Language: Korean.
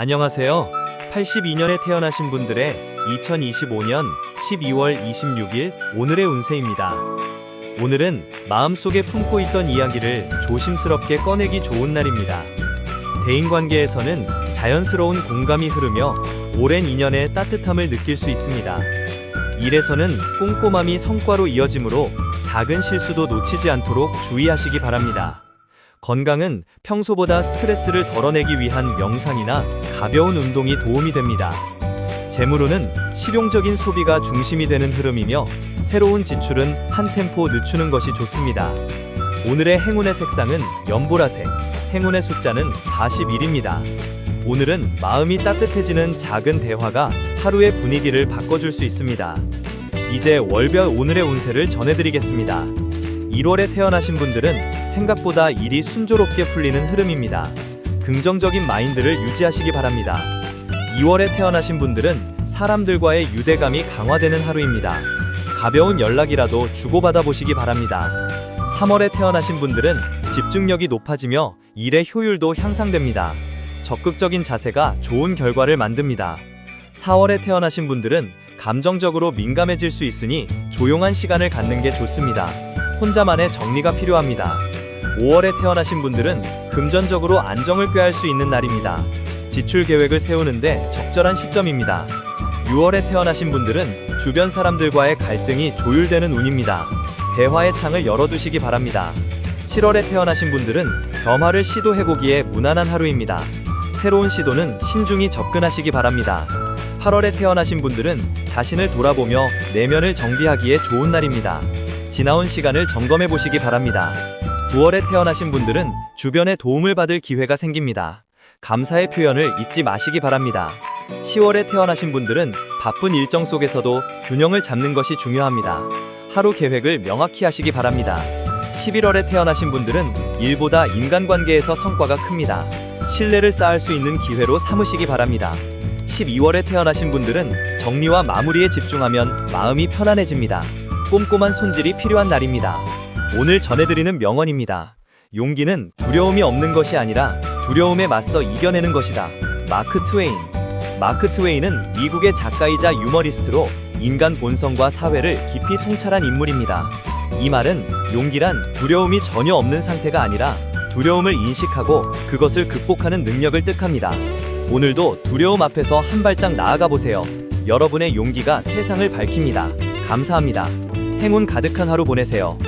안녕하세요. 82년에 태어나신 분들의 2025년 12월 26일 오늘의 운세입니다. 오늘은 마음속에 품고 있던 이야기를 조심스럽게 꺼내기 좋은 날입니다. 대인관계에서는 자연스러운 공감이 흐르며 오랜 인연의 따뜻함을 느낄 수 있습니다. 일에서는 꼼꼼함이 성과로 이어지므로 작은 실수도 놓치지 않도록 주의하시기 바랍니다. 건강은 평소보다 스트레스를 덜어내기 위한 명상이나 가벼운 운동이 도움이 됩니다. 재물로는 실용적인 소비가 중심이 되는 흐름이며 새로운 지출은 한 템포 늦추는 것이 좋습니다. 오늘의 행운의 색상은 연보라색, 행운의 숫자는 41입니다. 오늘은 마음이 따뜻해지는 작은 대화가 하루의 분위기를 바꿔줄 수 있습니다. 이제 월별 오늘의 운세를 전해드리겠습니다. 1월에 태어나신 분들은 생각보다 일이 순조롭게 풀리는 흐름입니다. 긍정적인 마인드를 유지하시기 바랍니다. 2월에 태어나신 분들은 사람들과의 유대감이 강화되는 하루입니다. 가벼운 연락이라도 주고받아 보시기 바랍니다. 3월에 태어나신 분들은 집중력이 높아지며 일의 효율도 향상됩니다. 적극적인 자세가 좋은 결과를 만듭니다. 4월에 태어나신 분들은 감정적으로 민감해질 수 있으니 조용한 시간을 갖는 게 좋습니다. 혼자만의 정리가 필요합니다. 5월에 태어나신 분들은 금전적으로 안정을 꾀할 수 있는 날입니다. 지출 계획을 세우는데 적절한 시점입니다. 6월에 태어나신 분들은 주변 사람들과의 갈등이 조율되는 운입니다. 대화의 창을 열어두시기 바랍니다. 7월에 태어나신 분들은 변화를 시도해보기에 무난한 하루입니다. 새로운 시도는 신중히 접근하시기 바랍니다. 8월에 태어나신 분들은 자신을 돌아보며 내면을 정비하기에 좋은 날입니다. 지나온 시간을 점검해 보시기 바랍니다. 9월에 태어나신 분들은 주변의 도움을 받을 기회가 생깁니다. 감사의 표현을 잊지 마시기 바랍니다. 10월에 태어나신 분들은 바쁜 일정 속에서도 균형을 잡는 것이 중요합니다. 하루 계획을 명확히 하시기 바랍니다. 11월에 태어나신 분들은 일보다 인간관계에서 성과가 큽니다. 신뢰를 쌓을 수 있는 기회로 삼으시기 바랍니다. 12월에 태어나신 분들은 정리와 마무리에 집중하면 마음이 편안해집니다. 꼼꼼한 손질이 필요한 날입니다. 오늘 전해드리는 명언입니다. 용기는 두려움이 없는 것이 아니라 두려움에 맞서 이겨내는 것이다. 마크 트웨인. 마크 트웨인은 미국의 작가이자 유머리스트로 인간 본성과 사회를 깊이 통찰한 인물입니다. 이 말은 용기란 두려움이 전혀 없는 상태가 아니라 두려움을 인식하고 그것을 극복하는 능력을 뜻합니다. 오늘도 두려움 앞에서 한 발짝 나아가 보세요. 여러분의 용기가 세상을 밝힙니다. 감사합니다. 행운 가득한 하루 보내세요.